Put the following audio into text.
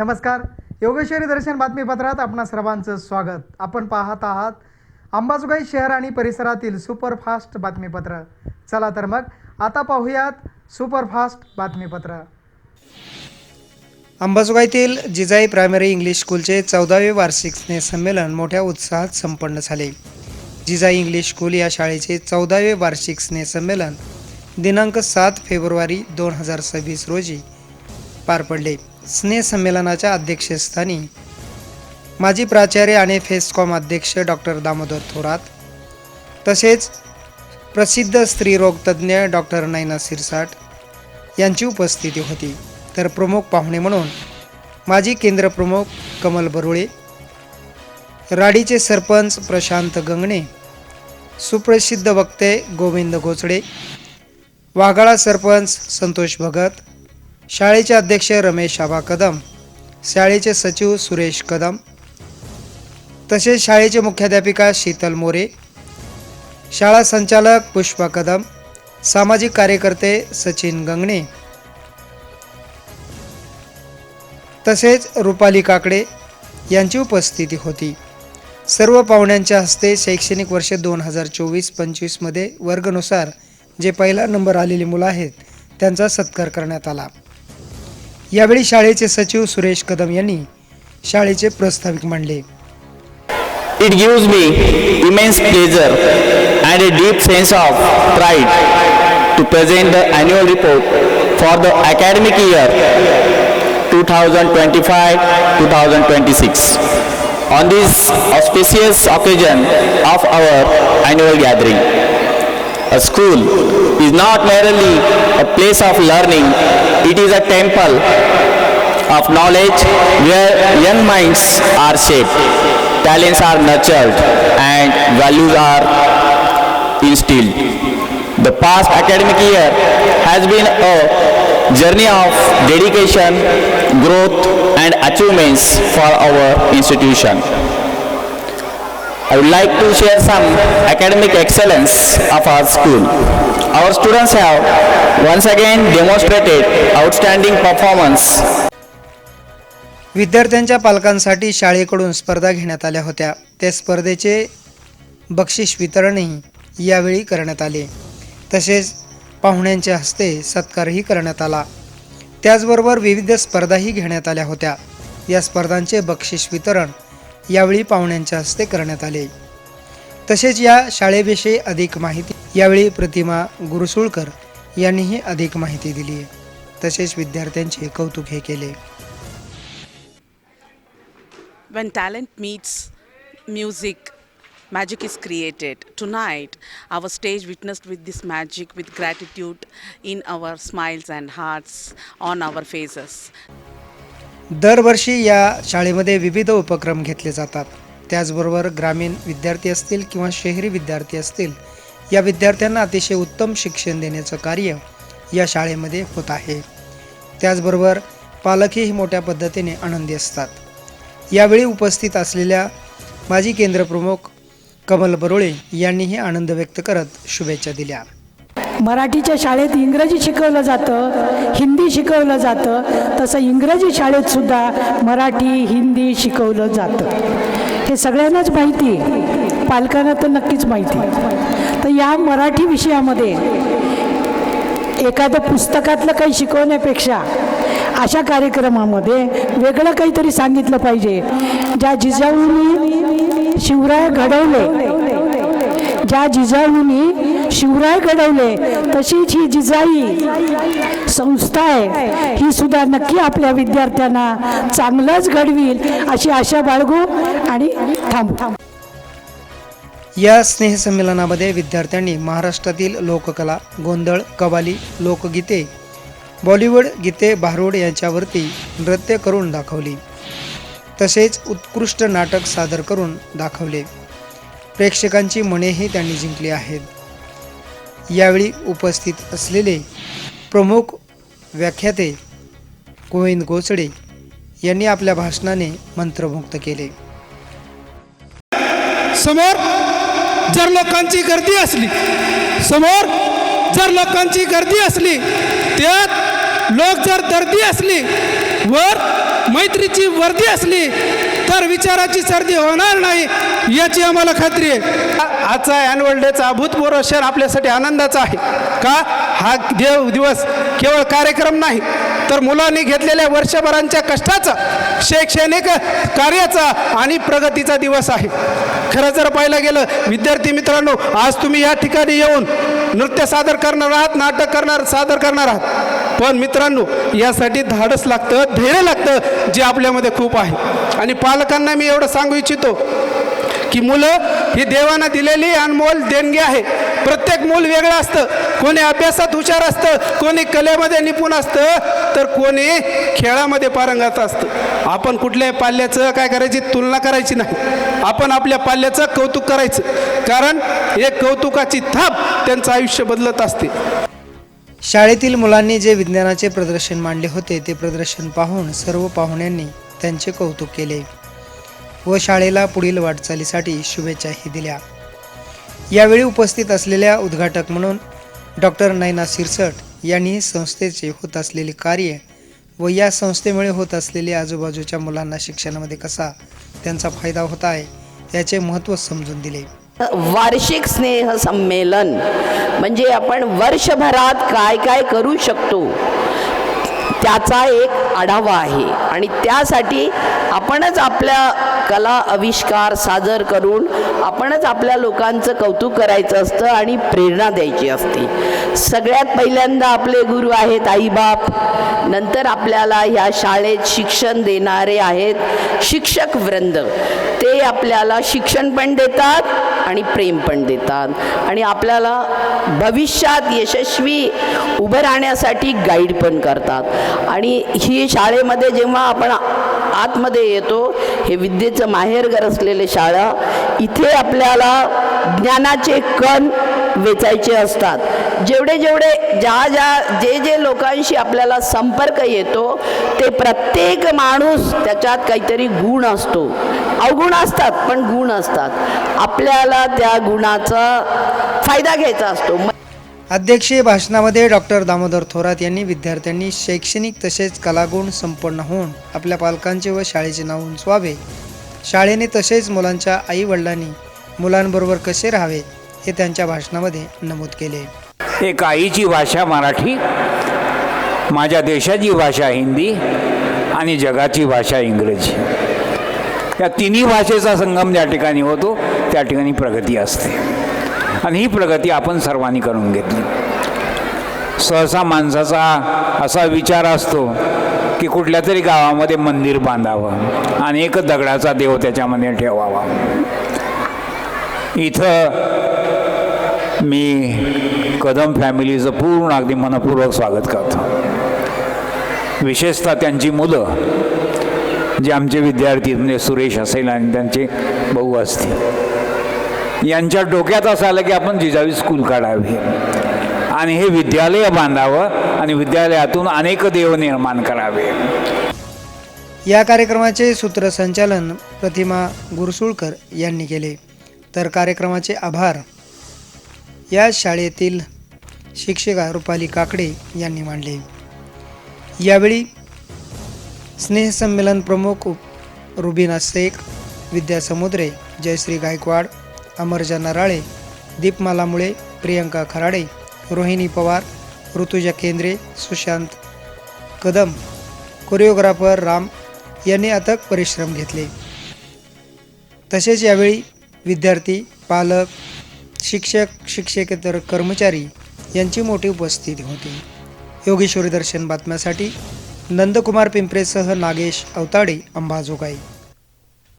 नमस्कार. योगेश्वरी दर्शन बातमीपत्रात आपणा सर्वांचं स्वागत. आपण पाहत आहात अंबाजोगाई शहर आणि परिसरातील सुपरफास्ट बातमीपत्र. चला तर मग आता पाहूयात सुपरफास्ट बातमीपत्र. अंबाजोगाईतील जिजाई प्रायमरी इंग्लिश स्कूलचे चौदावे वार्षिक स्नेहसंमेलन मोठ्या उत्साहात संपन्न झाले. जिजाई इंग्लिश स्कूल या शाळेचे चौदावे वार्षिक स्नेहसंमेलन दिनांक सात फेब्रुवारी दोन हजार सव्वीस रोजी पार पडले. स्नेहसंमेलनाच्या अध्यक्षस्थानी माजी प्राचार्य आणि फेस्कॉम अध्यक्ष डॉक्टर दामोदर थोरात तसेच प्रसिद्ध स्त्रीरोगतज्ञ डॉक्टर नैना सिरसाट यांची उपस्थिती होती. तर प्रमुख पाहुणे म्हणून माजी केंद्रप्रमुख कमल बरुळे राडीचे सरपंच प्रशांत गंगणे सुप्रसिद्ध वक्ते गोविंद गोचडे वाघाळा सरपंच संतोष भगत शाळेचे अध्यक्ष रमेश आबा कदम शाळेचे सचिव सुरेश कदम तसेच शाळेचे मुख्याध्यापिका शीतल मोरे शाळा संचालक पुष्पा कदम सामाजिक कार्यकर्ते सचिन गंगणे तसेच रुपाली काकडे यांची उपस्थिती होती. सर्व पाहुण्यांच्या हस्ते शैक्षणिक वर्ष दोन हजार चोवीस पंचवीसमध्ये वर्गनुसार जे पहिला नंबर आलेली मुलं आहेत त्यांचा सत्कार करण्यात आला. यावेळी शाळेचे सचिव सुरेश कदम यांनी शाळेचे प्रस्ताविक मांडले. It give me immense pleasure and a deep sense of pride to present the annual report for the academic year two thousand twenty five two thousand twenty six on this auspicious occasion of our annual gathering A school is not merely a place of learning, it is a temple of knowledge where young minds are shaped, talents are nurtured, and values are instilled. The past academic year has been a journey of dedication, growth, and achievements for our institution. I would like to share some academic excellence of our school. Our students have once again demonstrated outstanding performance. विद्यार्थ्यांच्या पालकांसाठी शाळेकडून स्पर्धा घेण्यात आल्या होत्या. त्या स्पर्धेचे बक्षीस वितरणही यावेळी करण्यात आले. तसेच पाहुण्यांच्या हस्ते सत्कारही करण्यात आला. त्याचबरोबर विविध स्पर्धाही घेण्यात आल्या होत्या. या स्पर्धांचे बक्षीस वितरण यावेळी पाहुण्यांच्या हस्ते करण्यात आले. तसेच या शाळेविषयी अधिक माहिती यावेळी प्रतिमा गुरुसुळकर यांनीही अधिक माहिती दिली. तसेच विद्यार्थ्यांचे कौतुक हे केले. When talent meets music magic is created tonight our stage witnessed with this magic with gratitude in our smiles and hearts on our faces दरवर्षी या शाळेमध्ये विविध उपक्रम घेतले जातात. त्याचबरोबर ग्रामीण विद्यार्थी असतील किंवा शहरी विद्यार्थी असतील या विद्यार्थ्यांना अतिशय उत्तम शिक्षण देण्याचं कार्य या शाळेमध्ये होत आहे. त्याचबरोबर पालकही मोठ्या पद्धतीने आनंदी असतात. यावेळी उपस्थित असलेल्या माजी केंद्रप्रमुख कमल बरोळे यांनीही आनंद व्यक्त करत शुभेच्छा दिल्या. मराठीच्या शाळेत इंग्रजी शिकवलं जातं हिंदी शिकवलं जातं तसं इंग्रजी शाळेत सुद्धा मराठी हिंदी शिकवलं जातं. हे सगळ्यांनाच माहिती आहे. पालकांना तर नक्कीच माहिती आहे. तर या मराठी विषयामध्ये एखाद्या पुस्तकातलं काही शिकवण्यापेक्षा अशा कार्यक्रमामध्ये वेगळं काहीतरी सांगितलं पाहिजे. ज्या जिजाऊंनी शिवराय घडवले ज्या जिजाऊंनी शिवराय घडवले तशीच ही जिजाई संस्था आहे. ही सुद्धा नक्की आपल्या विद्यार्थ्यांना चांगलंच घडवील अशी आशा बाळगू आणि थांबू. या स्नेहसंमेलनामध्ये विद्यार्थ्यांनी महाराष्ट्रातील लोककला गोंधळ कवाली लोकगीते बॉलिवूड गीते भारूड यांच्यावरती नृत्य करून दाखवली. तसेच उत्कृष्ट नाटक सादर करून दाखवले. प्रेक्षकांची मनेही त्यांनी जिंकली आहेत. यावेळी उपस्थित असलेले प्रमुख व्याख्याते गोविंद गोचडे यांनी आपल्या भाषणाने मंत्रमुक्त केले. समोर जर लोकांची गर्दी असली समोर जर लोकांची गर्दी असली त्यात लोक जर दर्दी असली वर मैत्रीची वर्दी असली तर विचाराची सर्दी होणार नाही याची आम्हाला खात्री आहे. आजचा ॲन्युअल डेचा अभूतपूर्व क्षण आपल्यासाठी आनंदाचा आहे. का? हा देव दिवस केवळ कार्यक्रम नाही तर मुलांनी घेतलेल्या वर्षभरांच्या कष्टाचा शैक्षणिक कार्याचा आणि प्रगतीचा दिवस आहे. खरं जर पाहिलं गेलं विद्यार्थी मित्रांनो आज तुम्ही या ठिकाणी येऊन नृत्य सादर करणार आहात नाटक करणार सादर करणार आहात. पण मित्रांनो यासाठी धाडस लागतं धैर्य लागतं जे आपल्यामध्ये खूप आहे. आणि पालकांना मी एवढं सांगू इच्छितो की मुलं ही देवानं दिलेली अनमोल देणगी आहे. प्रत्येक मूल वेगळं असतं. कोणी अभ्यासात हुशार असतं कोणी कलेमध्ये निपुण असतं तर कोणी खेळामध्ये पारंगत असतं. आपण कुठल्याही पाल्याचं काय करायची तुलना करायची नाही. आपण आपल्या पाल्याचं कौतुक करायचं. कारण एक कौतुकाची थाप त्यांचं आयुष्य बदलत असते. शाळेतील मुलांनी जे विज्ञानाचे प्रदर्शन मांडले होते ते प्रदर्शन पाहून सर्व पाहुण्यांनी त्यांचे कौतुक केले व शाळेला पुढील वाटचालीसाठी शुभेच्छाही दिल्या. यावेळी उपस्थित असलेल्या उद्घाटक म्हणून डॉक्टर नैना सिरसट यांनी संस्थेचे होत असलेले कार्य व या संस्थेमुळे होत असलेले आजूबाजूच्या मुलांना शिक्षणामध्ये कसा त्यांचा फायदा होत आहे याचे महत्त्व समजून दिले. वार्षिक स्नेह संमेलन. म्हणजे आपण वर्षभरात काय काय करू शकतो त्याचा एक आढावा आहे. आणि त्यासाठी आपणच आपल्या कला आविष्कार सादर करून आपणच आपल्या लोकांचं कौतुक करायचं असतं आणि प्रेरणा द्यायची असते. सगळ्यात पहिल्यांदा आपले गुरु आहेत आईबाप नंतर आपल्याला ह्या शाळेत शिक्षण देणारे आहेत शिक्षक वृंद. ते आपल्याला शिक्षण पण देतात आणि प्रेम पण देतात. आणि आपल्याला भविष्यात यशस्वी उभं राहण्यासाठी गाईड पण करतात. आणि ही शाळेमध्ये जेव्हा आपण आतमध्ये येतो हे विद्येचं माहेरघर असलेले शाळा इथे आपल्याला ज्ञानाचे कण वेचायचे असतात. जेवढे जेवढे ज्या ज्या जे जे लोकांशी आपल्याला संपर्क येतो ते प्रत्येक माणूस त्याच्यात काहीतरी गुण असतो. अवगुण असतात पण गुण असतात. आपल्याला त्या गुणाचा फायदा घ्यायचा असतो. अध्यक्षीय भाषणामध्ये डॉक्टर दामोदर थोरात यांनी विद्यार्थ्यांनी शैक्षणिक तसेच कलागुण संपन्न होऊन आपल्या पालकांचे व शाळेचे नाव उंचवावे. शाळेने तसेच मुलांच्या आईवडिलांनी मुलांबरोबर कसे राहावे? हे त्यांच्या भाषणामध्ये नमूद केले. एक आईची भाषा मराठी माझ्या देशाची भाषा हिंदी आणि जगाची भाषा इंग्रजी. या तिन्ही भाषेचा संगम ज्या ठिकाणी होतो त्या ठिकाणी प्रगती असते. आणि ही प्रगती आपण सर्वांनी करून घेतली. सहसा माणसाचा असा विचार असतो की कुठल्या तरी गावामध्ये मंदिर बांधावं आणि एक दगडाचा देव त्याच्यामध्ये ठेवावा. इथं मी कदम फॅमिलीचं पूर्ण अगदी मनपूर्वक स्वागत करतो. विशेषतः त्यांची मुलं जे आमचे विद्यार्थी म्हणजे सुरेश असेल आणि त्यांचे भाऊ असतील. यांच्या डोक्यात असं आलं की आपण जिजावी स्कूल काढावी. आणि हे विद्यालय बांधावं आणि विद्यालयातून अनेक देव निर्माण करावे. या कार्यक्रमाचे सूत्रसंचालन प्रतिमा गुरसुळकर यांनी केले. तर कार्यक्रमाचे आभार. या शाळेतील शिक्षिका रुपाली काकडे यांनी मांडले. यावेळी स्नेहसंमेलन प्रमुख रुबिना शेख विद्या समुद्रे जयश्री गायकवाड अमरजा नराळे दीपमाला मुळे प्रियंका खराडे रोहिणी पवार ऋतुजा केंद्रे सुशांत कदम कोरिओग्राफर राम यांनी अथक परिश्रम घेतले. तसेच यावेळी विद्यार्थी पालक शिक्षक शिक्षकेतर कर्मचारी यांची मोठी उपस्थिती होती. योगेश्वरी दर्शन बातम्यासाठी नंदकुमार पिंपरेसह नागेश अवताडे अंबाजोगाई.